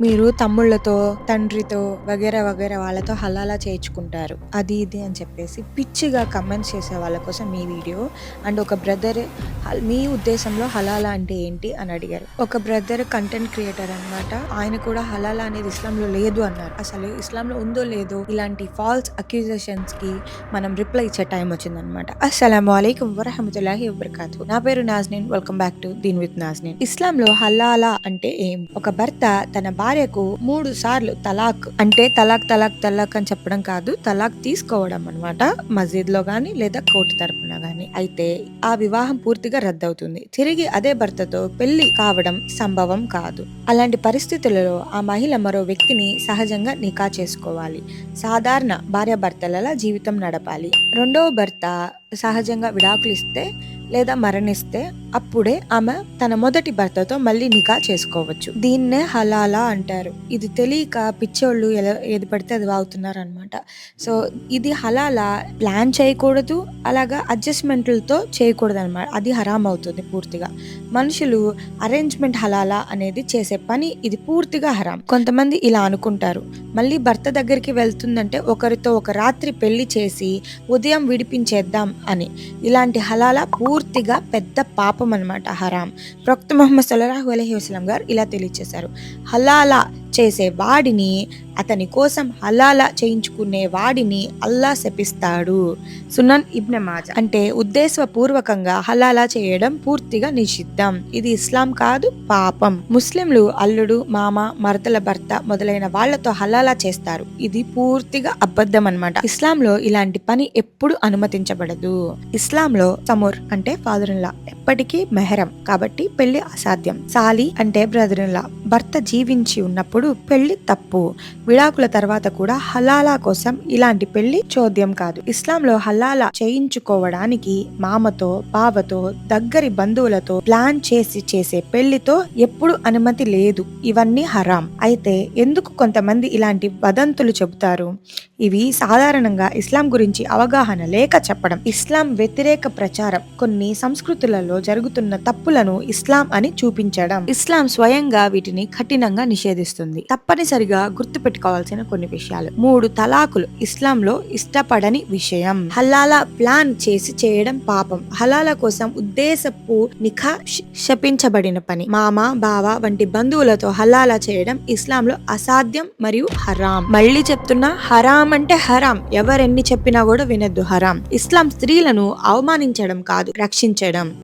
మీరు తమ్ముళ్ళతో, తండ్రితో వగైరా వగైరా వాళ్ళతో హలాలా చేయించుకుంటారు. అది ఇది అని చెప్పేసి పిచ్చిగా కమెంట్స్ చేసే వాళ్ళ కోసం ఈ వీడియో. అండ్ ఒక బ్రదర్ మీ ఉద్దేశంలో హలాలా అంటే ఏంటి అని అడిగారు. ఒక బ్రదర్ కంటెంట్ క్రియేటర్ అన్నమాట. ఆయన కూడా హలాలా అనేది ఇస్లాంలో లేదు అన్నారు. అసలు ఇస్లాంలో ఉందో లేదో ఇలాంటి ఫాల్స్ అక్యూజేషన్స్కి మనం రిప్లై ఇచ్చే టైం వచ్చిందనమాట. అస్సలం అలైకుం వరహమతుల్లాహి వబర్కాతు. నా పేరు Nazneen welcome back to Deen with Nazneen. ఇస్లాంలో హలాలా అంటే ఏం? ఒక భర్త తన భార్యకు మూడు సార్లు తలాక్ అంటే తలాక్ తలాక్ తలాక్ అని చెప్పడం కాదు తలాక్ తీసుకోవడం అనమాట మస్జిద్లో గాని లేదా కోర్టు తరపున గాని. అయితే ఆ వివాహం పూర్తిగా రద్దవుతుంది. తిరిగి అదే భర్తతో పెళ్ళి కావడం సంభవం కాదు. అలాంటి పరిస్థితులలో ఆ మహిళ మరో వ్యక్తిని సహజంగా నికా చేసుకోవాలి. సాధారణ భార్యాభర్తలలా జీవితం నడపాలి. రెండవ భర్త సహజంగా విడాకులిస్తే లేదా మరణిస్తే అప్పుడే ఆమె తన మొదటి భర్తతో మళ్ళీ నికా చేసుకోవచ్చు. దీన్నే హలాలా అంటారు. ఇది తెలియక పిచ్చోళ్ళు ఎలా ఏది పడితే అది వాగుతున్నారు అనమాట సో ఇది హలాలా ప్లాన్ చేయకూడదు అలాగా అడ్జస్ట్మెంట్లతో చేయకూడదు అనమాట అది హరామ్ అవుతుంది పూర్తిగా. మనుషులు అరేంజ్మెంట్ హలాలా అనేది చేసే పని ఇది పూర్తిగా హరాం. కొంతమంది ఇలా అనుకుంటారు. మళ్ళీ భర్త దగ్గరికి వెళ్తుందంటే ఒకరితో ఒక రాత్రి పెళ్ళి చేసి ఉదయం విడిపించేద్దాం అని. ఇలాంటి హలాల పూర్తిగా పెద్ద పాపం అనమాట హరాం. ప్రొక్త మొహమ్మద్ సల్లాహు అలహి వసలం గారు ఇలా తెలియచేశారు. హలాలా చేసే వాడిని అతని కోసం హలాలా చేయించుకునే వాడిని అల్లా శపిస్తాడు. సునన్ ఇబ్న మాజ. అంటే ఉద్దేశపూర్వకంగా హలాలా చేయడం పూర్తిగా నిషిద్ధం. ఇది ఇస్లాం కాదు పాపం. ముస్లింలు అల్లుడు మామ మరదల భర్త మొదలైన వాళ్ళతో హలాలా చేస్తారు. ఇది పూర్తిగా అబద్ధం అనమాట ఇస్లాంలో ఇలాంటి పని ఎప్పుడు అనుమతించబడదు. ఇస్లాంలో సమూర్ అంటే ఫాదర్ ఇన్ లా ఎప్పటికీ మెహరం. కాబట్టి పెళ్ళి అసాధ్యం. సాలి అంటే బ్రదర్ ఇన్ లా భర్త జీవించి ఉన్నప్పుడు పెళ్ళి తప్పు. విడాకుల తర్వాత కూడా హలాలా కోసం ఇలాంటి పెళ్ళి చోద్యం కాదు. ఇస్లాంలో హలాలా చేయించుకోవడానికి మామతో బావతో దగ్గరి బంధువులతో ప్లాన్ చేసి చేసే పెళ్ళితో ఎప్పుడు అనుమతి లేదు. ఇవన్నీ హరాం. అయితే ఎందుకు కొంతమంది ఇలాంటి వదంతులు చెబుతారు? ఇవి సాధారణంగా ఇస్లాం గురించి అవగాహన లేక చెప్పడం. ఇస్లాం వ్యతిరేక ప్రచారం. కొన్ని సంస్కృతులలో జరుగుతున్న తప్పులను ఇస్లాం అని చూపించడం. ఇస్లాం స్వయంగా వీటిని కఠినంగా నిషేధిస్తుంది. తప్పనిసరిగా గుర్తు పెట్టుకోవాల్సిన కొన్ని విషయాలు. మూడు తలాకులు. ఇస్లాంలో ఇష్టపడని విషయం. హలాలా ప్లాన్ చేసి చేయడం పాపం. హలాల కోసం ఉద్దేశపు నిఖా శ- శపించబడిన పని. మామ బావ వంటి బంధువులతో హలాలా చేయడం ఇస్లాంలో అసాధ్యం మరియు హరాం. మళ్ళీ చెప్తున్నా హరాం అంటే హరాం. ఎవరెన్ని చెప్పినా కూడా వినొద్దు హరాం. ఇస్లాం స్త్రీలను అవమానించడం కాదు రక్షించడం.